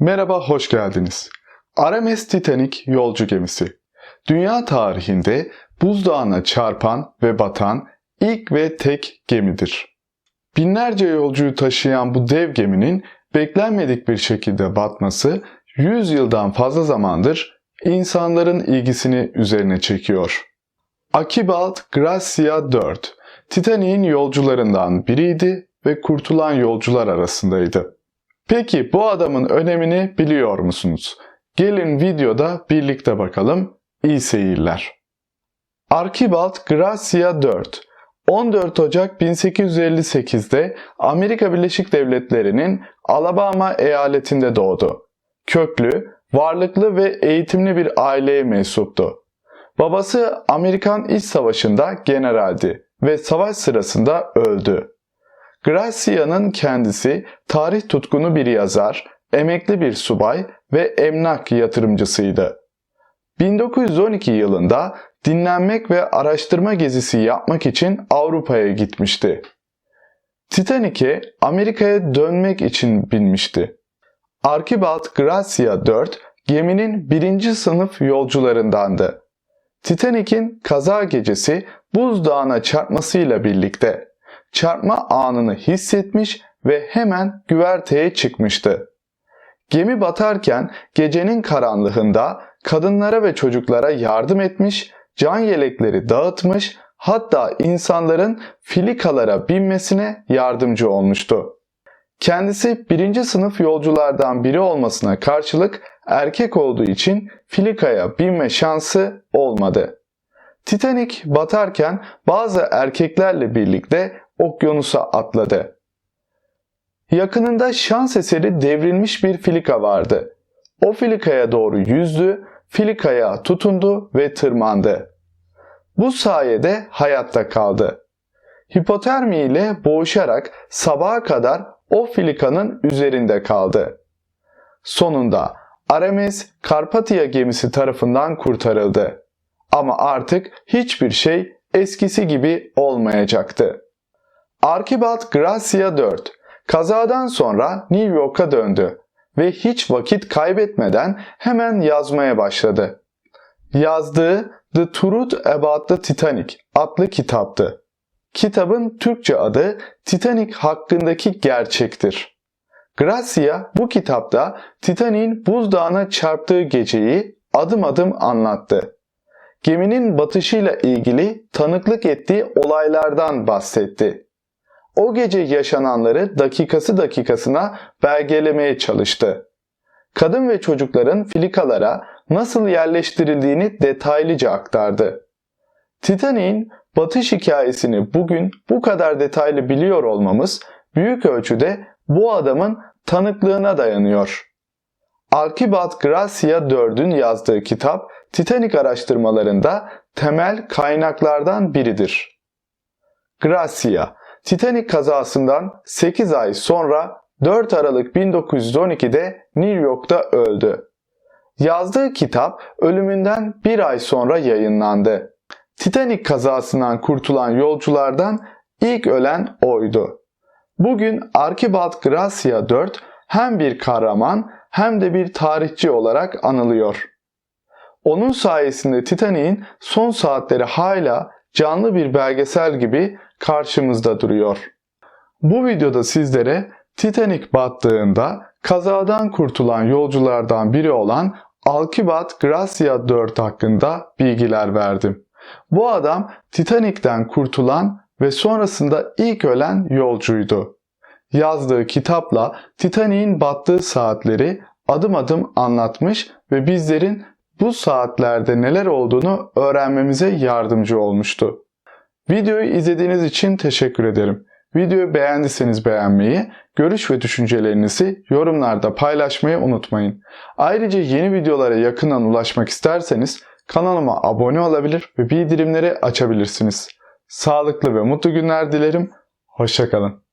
Merhaba, hoş geldiniz. RMS Titanic yolcu gemisi. Dünya tarihinde buzdağına çarpan ve batan ilk ve tek gemidir. Binlerce yolcuyu taşıyan bu dev geminin beklenmedik bir şekilde batması 100 yıldan fazla zamandır insanların ilgisini üzerine çekiyor. Akibalt Gracia 4, Titanic'in yolcularından biriydi ve kurtulan yolcular arasındaydı. Peki bu adamın önemini biliyor musunuz? Gelin videoda birlikte bakalım. İyi seyirler. Archibald Gracia 4 14 Ocak 1858'de Amerika Birleşik Devletleri'nin Alabama eyaletinde doğdu. Köklü, varlıklı ve eğitimli bir aileye mensuptu. Babası Amerikan İç Savaşı'nda generaldi ve savaş sırasında öldü. Gracia'nın kendisi tarih tutkunu bir yazar, emekli bir subay ve emlak yatırımcısıydı. 1912 yılında dinlenmek ve araştırma gezisi yapmak için Avrupa'ya gitmişti. Titanic'e Amerika'ya dönmek için binmişti. Archibald Gracia 4 geminin birinci sınıf yolcularındandı. Titanic'in kaza gecesi buzdağına çarpmasıyla birlikte çarpma anını hissetmiş ve hemen güverteye çıkmıştı. Gemi batarken gecenin karanlığında kadınlara ve çocuklara yardım etmiş, can yelekleri dağıtmış, hatta insanların filikalara binmesine yardımcı olmuştu. Kendisi birinci sınıf yolculardan biri olmasına karşılık erkek olduğu için filikaya binme şansı olmadı. Titanic batarken bazı erkeklerle birlikte okyanusa atladı. Yakınında şans eseri devrilmiş bir filika vardı. O filikaya doğru yüzdü, filikaya tutundu ve tırmandı. Bu sayede hayatta kaldı. Hipotermi ile boğuşarak sabaha kadar o filikanın üzerinde kaldı. Sonunda Aramis Karpatya gemisi tarafından kurtarıldı. Ama artık hiçbir şey eskisi gibi olmayacaktı. Archibald Gracia 4 kazadan sonra New York'a döndü ve hiç vakit kaybetmeden hemen yazmaya başladı. Yazdığı The Truth About the Titanic adlı kitaptı. Kitabın Türkçe adı Titanic hakkındaki gerçektir. Gracia bu kitapta Titanic'in buzdağına çarptığı geceyi adım adım anlattı. Geminin batışıyla ilgili tanıklık ettiği olaylardan bahsetti. O gece yaşananları dakikası dakikasına belgelemeye çalıştı. Kadın ve çocukların filikalara nasıl yerleştirildiğini detaylıca aktardı. Titanic'in batış hikayesini bugün bu kadar detaylı biliyor olmamız büyük ölçüde bu adamın tanıklığına dayanıyor. Archibald Gracia 4'ün yazdığı kitap Titanic araştırmalarında temel kaynaklardan biridir. Gracia, Titanic kazasından 8 ay sonra 4 Aralık 1912'de New York'ta öldü. Yazdığı kitap ölümünden bir ay sonra yayınlandı. Titanic kazasından kurtulan yolculardan ilk ölen oydu. Bugün Archibald Gracia 4 hem bir kahraman hem de bir tarihçi olarak anılıyor. Onun sayesinde Titanic'in son saatleri hala canlı bir belgesel gibi karşımızda duruyor. Bu videoda sizlere Titanic battığında kazadan kurtulan yolculardan biri olan Archibald Gracia 4 hakkında bilgiler verdim. Bu adam Titanic'ten kurtulan ve sonrasında ilk ölen yolcuydu. Yazdığı kitapla Titanic'in battığı saatleri adım adım anlatmış ve bizlerin bu saatlerde neler olduğunu öğrenmemize yardımcı olmuştu. Videoyu izlediğiniz için teşekkür ederim. Videoyu beğendiyseniz beğenmeyi, görüş ve düşüncelerinizi yorumlarda paylaşmayı unutmayın. Ayrıca yeni videolara yakından ulaşmak isterseniz kanalıma abone olabilir ve bildirimleri açabilirsiniz. Sağlıklı ve mutlu günler dilerim. Hoşçakalın.